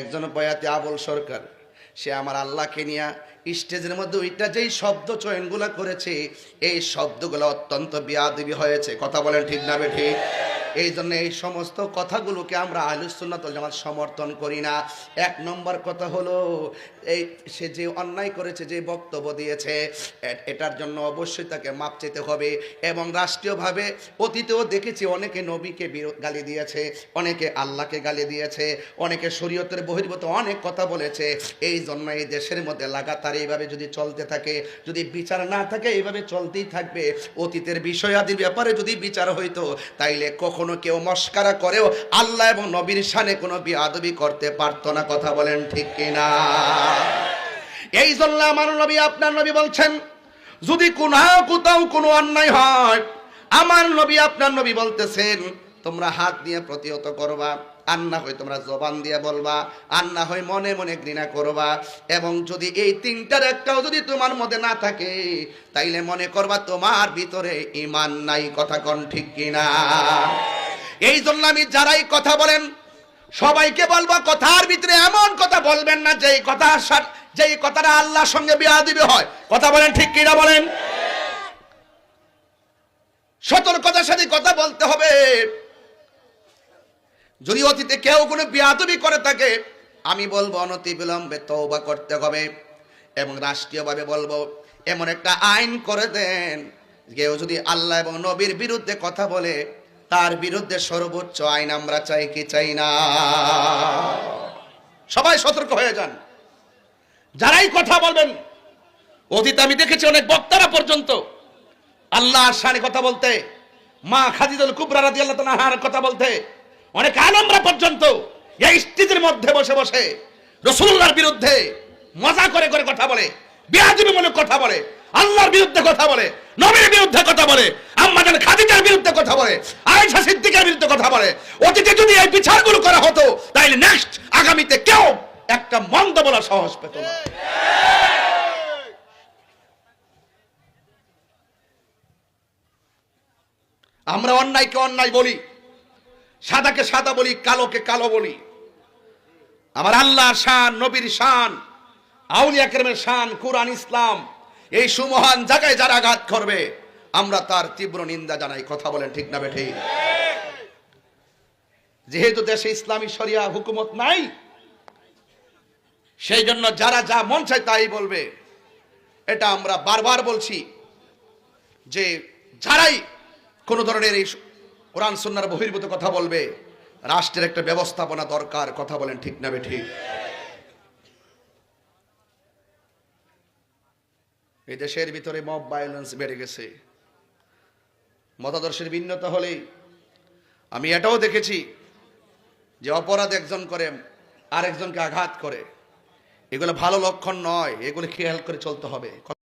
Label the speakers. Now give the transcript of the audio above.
Speaker 1: একজন বয়াতে আবল সরকার, সে আমার আল্লাহকে নিয়ে স্টেজের মধ্যে ওইটা যেই শব্দ চয়নগুলো করেছে, এই শব্দগুলো অত্যন্ত বিয়াদবি হয়েছে। কথা বলেন ঠিক না বে ঠিক? এই জন্য এই সমস্ত কথাগুলোকে আমরা আলুসুন্নাতল জামাত সমর্থন করি না। এক নম্বর কথা হলো, এই সে যে অন্যায় করেছে, যে বক্তব্য দিয়েছে এটার জন্য অবশ্যই তাকে মাপ চেতে হবে এবং রাষ্ট্রীয়ভাবে অতীতেও দেখেছি অনেকে নবীকে গালি দিয়েছে, অনেকে আল্লাহকে গালি দিয়েছে, অনেকে শরীয়তের বহির্ভূত অনেক কথা বলেছে। এই জন্য এই দেশের মধ্যে লাগাতার এইভাবে যদি চলতে থাকে, যদি বিচার না থাকে, এইভাবে চলতেই থাকবে। অতীতের বিষয়াদির ব্যাপারে যদি বিচার হইতো, তাইলে কখনো কেউ মস্কারা করেও আল্লাহ এবং নবীর শানে কোনো বিয়াদবি করতে পারতো না, কথা বলেন ঠিক কিনা? এই জন্য আমার নবী, আপনার নবী বলছেন, যদি কোথাও কোথাও কোনো অন্যায় হয়, আমার নবী, আপনার নবী বলতেছেন, তোমরা হাত দিয়ে প্রতিহত করবা, আর না হয় তোমরা জবান দিয়ে বলবা, আর না হয় মনে মনে ঘৃণা করবা, এবং যদি এই তিনটার একটাও যদি তোমার মধ্যে না থাকে, তাইলে মনে করবা তোমার ভিতরে ইমান নাই, কথা কোন ঠিক কিনা? এই জন্য আমি যারাই কথা বলেন, সবাইকে বলব, কথার ভিতরে এমন কথা বলবেন না, যেই কথা যেই কথাটা আল্লাহর সঙ্গে বিয়া দিবে হয়। কথা বলেন ঠিক কিনা বলেন? সতর্কতার সাথে কথা বলতে হবে। যদি অতীতে কেউ কোনো বিয়াদবি করে থাকে, আমি বলব অনতি বিলম্বে তওবা করতে হবে। এবং রাষ্ট্রীয়ভাবে বলব, এমন একটা আইন করে দেন কেউ যদি আল্লাহ এবং নবীর বিরুদ্ধে কথা বলে তার বিরুদ্ধে সর্বোচ্চ আইন আমরা চাই কি চাই না। সবাই সতর্ক হয়ে যান। যারাই কথা বলবেন, অতীতে আমি দেখেছি অনেক বক্তারা পর্যন্ত আল্লাহর শানে কথা বলতে, মা খাদিদুল কুবরা রাদিয়াল্লাহু তাআলার কথা বলতে, অনেক আলমরা পর্যন্ত এই স্টেজের মধ্যে বসে বসে রসুল্লার বিরুদ্ধে মজা করে করে কথা বলে বিয়াজিবিমূলক কথা বলে, আল্লাহর বিরুদ্ধে কথা বলে নবীর বিরুদ্ধে কথা বলে, আম্মাজান খাদিজার বিরুদ্ধে কথা বলে, আয়েশা সিদ্দিকের বিরুদ্ধে কথা বলে। অতীতে যদি এই বিচারগুলো করা হতো তাহলে নেক্সট আগামীতে কেউ একটা মন্দ বলা সাহস পেত না। আমরা অন্যায়কে অন্যায় বলি, সাদাকে সাদা বলি, কালোকে কালো বলি। আমার আল্লাহ শান, নবীর শান, আউলিয়া কেরমের শান, কুরআন, ইসলাম এই সুমহান জায়গায় যারা আঘাত করবে, আমরা তার তীব্র নিন্দা জানাই। কথা বলেন ঠিক না বেঠে? যেহেতু দেশে ইসলামী শরিয়া হুকুমত নাই, সেই জন্য যারা যা মন চায় তাই বলবে। এটা আমরা বারবার বলছি যে, যারাই কোনো ধরনের এই কোরআন সন্ন্যার বহির্ভূত কথা বলবে, রাষ্ট্রের একটা ব্যবস্থাপনা দরকার, কথা বলেন ঠিক না ঠিক এই দেশের ভিতরে মব ভায়োলেন্স বেড়ে গেছে। মতাদর্শের ভিন্নতা হলে আমি এটাও দেখেছি যে অপরাধ একজন করে, আরেকজনকে আঘাত করে। এগুলো ভালো লক্ষণ নয়, এগুলো খেয়াল করে চলতে হবে।